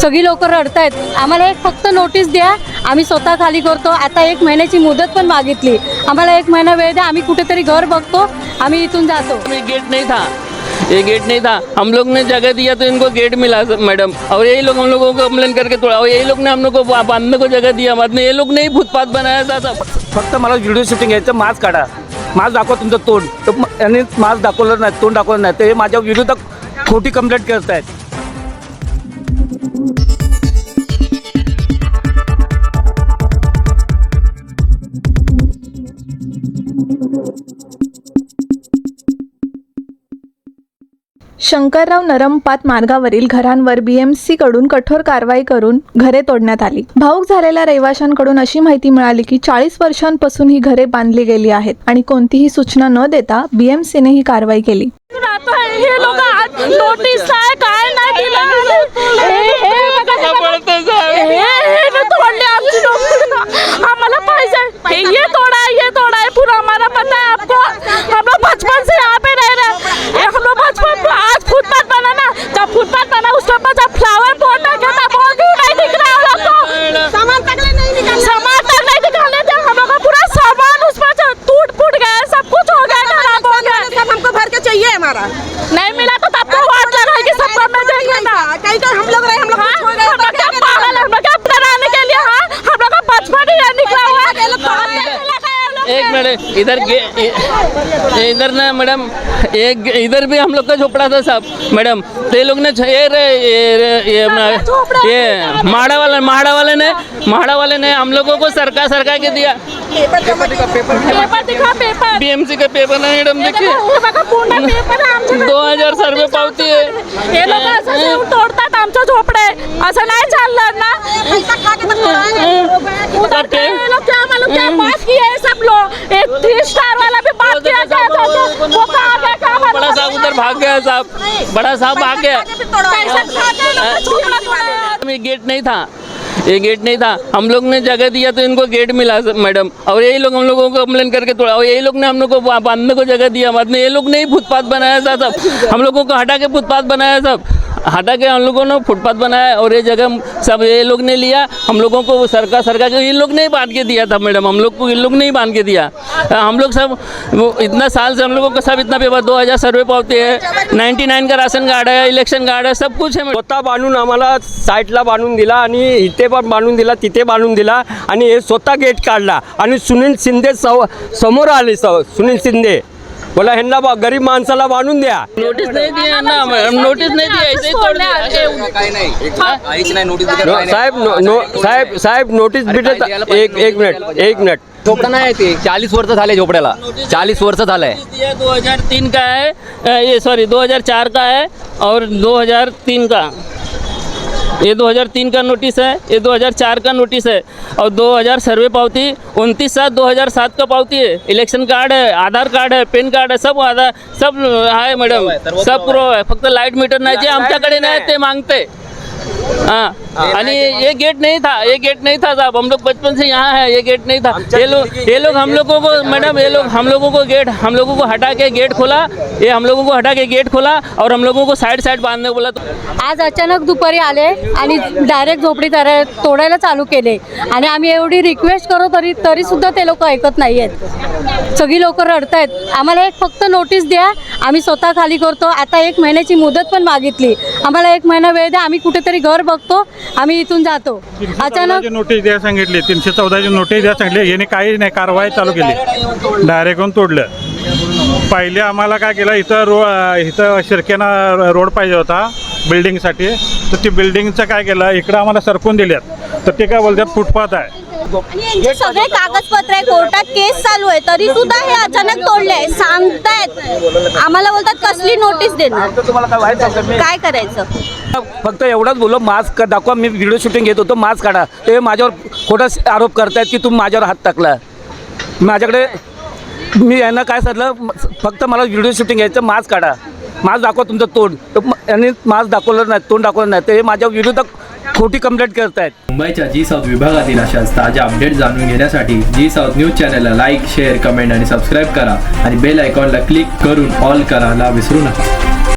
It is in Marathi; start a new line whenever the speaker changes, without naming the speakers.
सगळी लोक रडतायत. आम्हाला एक फक्त नोटीस द्या आम्ही स्वतः खाली करतो. आता एक महिन्याची मुदत पण मागितली. आम्हाला एक महिना वेळ द्या आम्ही कुठेतरी घर बघतो आम्ही इथून जातो.
गेट नहीं था. ये गेट नहीं था. हम लोग ने जगह दिया तो इनको गेट मिला मैडम और यही लोग हम लोगों को कंप्लेन करके तोड़ा. और यही लोग ने हम लोग को बांधने को जगह दिया. बाद में ये लोग ने ही फुटपाथ बनाया था सब.
फक्त मला व्हिडिओ शूटिंग यायचं मास्क काढा. मास्क दाखवा तुमचं तोंड. तर म- यांनी मास्क दाखवलं नाही तोंड दाखवलं नाही. तर हे माझ्या विरोधात खोटी कंप्लेंट करत
शंकरराव नरमपात मार्गावरील घरांवर बीएमसी कडून कठोर कारवाई करून घरे तोडण्यात आली. भाऊक झालेल्या रहिवाशांकडून अशी माहिती मिळाली की चाळीस वर्षांपासून ही घरे बांधली गेली आहेत आणि कोणतीही सूचना न देता बीएमसीने ही कारवाई केली.
हे लोक नोटीस काय नाही दिलं हे हे बघा, हे बघा. हे हे ने तोडले आमची नोटीस आम्हाला पाहिजे हे ये तोड़ा है ये तोड़ा है पूरा हमारा पता है आपको हम लोग बचपन से यहाँ पे रह रहे हैं ये हम लोग बचपन में आज फुटपाथ बना ना जब फुटपाथ बना उसके ऊपर जब फ्लावर पॉट रखा था वो क्यों नहीं दिख रहा हम लोग को सामान तक नहीं निकालने सामान तक नहीं निकालने थे हम लोग का पूरा सामान उसमें से टूट फूट गया है, सब कुछ हो गया खराब हो गया
सब हमको भर के चाहिए हमारा
नहीं मिला तो तब तो वाट लगाएगी सबको मैं देंगे ना
कहीं तो हम लोग रहे हम लोग
हाँ,
कुछ हो गए
हम लोग क्या पागल है, हम लोग क्या डराने के लिए हाँ हम लोग का बचपन ही है निकला हुआ है बहुत पैसे लगाए
मिनट इधर इधर ना मैडम एक इधर भी हम लोग का झोपड़ा था साहब मैडम। तो ये लोग ने ये रे ये रे- ये ये माड़ा वाले माड़ा वाले ने माड़ा वाले ने हम लोगों को सरकार सरकार के दिया।
पेपर दिखा पेपर
बीएमसी का पेपर है मैडम देखिए। दो हजार सर्वे पावती
हे। तोडतात आमचे झोपडे। असं नाही चालणार ना। क्या मालूम बात किए हैं सब लोग? एक थ्री स्टार वाला भी बात किया गया था तो वो कहाँ गया क्या
बड़ा साहब उधर भाग गया साहब। बड़ा साहब भाग। गया गेट नहीं था। ये गेट नहीं था। हम लोग ने जगह दिया तो इनको गेट मिला मैडम और यही लोग हम लोगों को कंप्लेन करके तोड़ा और यही लोग ने हम लोग को बांधने को जगह दिया। बाद में ये लोग ने ही फुटपाथ बनाया था सब। हम लोगों को हटा के फुटपाथ बनाया सब। हटा के हम लोगों ने फुटपाथ बनाया और ये जगह सब ये लोग ने लिया। हम लोगों को सरकार सरकार के इन लोग ने ही बांध के दिया था मैडम। हम लोग को इन लोग ने ही बांध के दिया। हम लोग सब वो इतना साल से हम लोगों को सब इतना पेपर दो हज़ार सर्वे पावते है। नाइन्टी नाइन का राशन कार्ड है इलेक्शन कार्ड है सब कुछ है
स्वतः बांधून आम्हाला साईडला बांधून दिला आणि इथे पण बांधून दिला तिथे बांधून दिला आणि हे स्वतः गेट काढला. आणि सुनील शिंदे सव समोर आले स- सुनील शिंदे. बोला ह्यांना बा- गरीब माणसाला बांधून द्या.
नोटिस नहीं दिया ना मैडम. नोटिस नहीं दिया ऐसे तोड़ दिया
काही नाही. एक काहीच नाही नोटीस वगैरे
नो-
काही नाही.
साहेब नो नो- साहेब साहेब नोटीस भेटत एक एक मिनिट एक मिनिट.
झोपडा नाही आहे ते. चाळीस वर्ष झाले झोपड्याला. चाळीस वर्ष झालंय.
दिया 2003 का है अ, ये सॉरी 2004 का है और 2003 का? ये 2003 का नोटिस है ये 2004 का नोटिस है और 2000 सर्वे पावती उनतीस सात 2007 का पावती है। इलेक्शन कार्ड है आधार कार्ड है पेन कार्ड है सब आधार सब आहे मॅडम सब पुरावा आहे फक्त लाइट मीटर नाही जे आमच्याकडे नाही। ते मागते। हाँ. आणि ये गेट नहीं था ये गेट नहीं था साहब. हम लोग बचपन से यहाँ है ये गेट नहीं था. ये लोग ये लोग हम लोगों को मैडम ये लोग हम लोगों को गेट हम लोगों को हटा के गेट खोला। ये हम लोगों को हटा के गेट खोला और हम लोगों को साइड साइड बांधने को बोला तो
आज अचानक दुपारी आले आणि डायरेक्ट झोपडी तर तोडायला चालू केले. आणि आम्ही एवढी रिक्वेस्ट करू तरी तरी सुद्धा ते लोक ऐकत नाही आहेत सगळी लोक रडतायत. आम्हाला एक फक्त नोटीस द्या. आम्ही स्वतः खाली करतो. आता एक महिन्याची मुदत पण मागितली. आम्हाला एक महिना वेळ द्या. आम्ही कुठेतरी घर बघतो आम्ही इथून जातो. अचानक
अचानक नोटीस द्या सांगितली तीनशे चौदाची नोटीस द्या सांगितली याने काही नाही कारवाई चालू केली. डायरेक्ट येऊन तोडलं. पहिले आम्हाला काय केलं इथं रो इथं शिरकेना रोड पाहिजे होता बिल्डिंगसाठी तर ती बिल्डिंगचं काय केलं इकडं आम्हाला सरकून दिल्यात. तर ते काय बोलतात फुटपाथ आहे.
आणि यांचे सगळे कागदपत्र आहे कोर्टात केस चालू आहे तरी सुद्धा हे अचानक तोडले सांगतायत. आम्हाला बोलतात कसली नोटीस देणार?
तुम्हाला
काय करायचं?
फक्त एवढंच बोललो मास्क दाखवा मी व्हिडिओ शूटिंग घेत होतो मास्क काढा. ते माझ्यावर खोटा आरोप करतायत की तुम्ही माझ्यावर हात टाकला माझ्याकडे मी यांना काय सांगितलं? म- फक्त मला व्हिडिओ शूटिंग घ्यायचं मास्क काढा. मास्क दाखवा तुमचं तोंड. तर म- यांनी मास्क दाखवलं नाही तोंड दाखवलं नाही. ते हे माझ्या विरोधात खोटी कंप्लेंट करतायत.
मुंबईच्या जी साऊथ विभागातील अशाच ताज्या अपडेट जाणून घेण्यासाठी जी साऊथ न्यूज चॅनलला लाईक शेअर कमेंट आणि सबस्क्राईब करा. आणि बेल आयकॉनला क्लिक करून ऑल करायला विसरू नका.